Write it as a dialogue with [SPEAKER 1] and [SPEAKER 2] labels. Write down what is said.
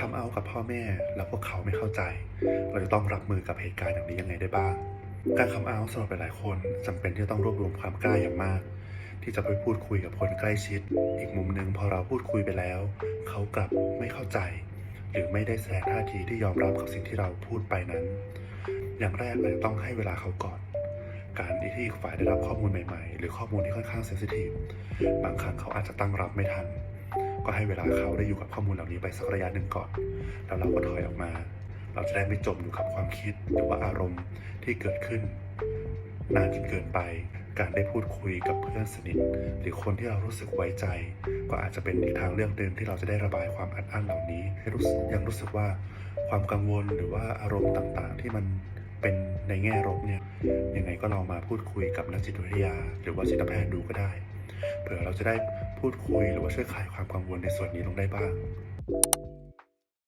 [SPEAKER 1] คำเอากับพ่อแม่แล้วพวกเขาไม่เข้าใจ เราจะต้องรับมือกับเหตุการณ์อย่างนี้ยังไงได้บ้าง การคำเอาสำหรับหลายๆคนจำเป็นที่จะต้องรวบรวมความกล้าอย่างมาก ที่จะไปพูดคุยกับคนใกล้ชิด อีกมุมหนึ่งพอเราพูดคุยไปแล้ว เขากลับไม่เข้าใจ หรือไม่ได้แสดงท่าทีที่ยอมรับกับสิ่งที่เราพูดไปนั้น อย่างแรกเลยต้องให้เวลาเขาก่อนการที่อีกฝ่ายได้รับข้อมูลใหม่ ๆ หรือข้อมูลที่ค่อนข้างเซนซิทีฟบางครั้งเขาอาจจะตั้งรับไม่ทัน ก็ให้เวลาเขาได้อยู่กับข้อมูลเหล่านี้ไปสักระยะหนึ่งก่อน แล้วเราก็ถอยออกมา เราจะได้ไม่จมอยู่กับความคิดหรือว่าอารมณ์ที่เกิดขึ้นนานจนเกินไป การได้พูดคุยกับเพื่อนสนิท หรือคนที่เรารู้สึกไว้ใจ ก็อาจจะเป็นอีกทางเลือกหนึ่งที่เราจะได้ระบายความอัดอั้นเหล่านี้ให้รู้สึกยังรู้สึกว่าความกังวลหรือว่าอารมณ์ต่างๆ ที่มันเป็นในแง่ลบเนี่ยยังไงก็ลองมาพูดคุยกับนักจิตวิทยา หรือว่าจิตแพทย์ดูก็ได้ เผื่อเราจะได้พูดคุยหรือว่าช่วยคลายความกังวลในส่วนนี้ลงได้บ้าง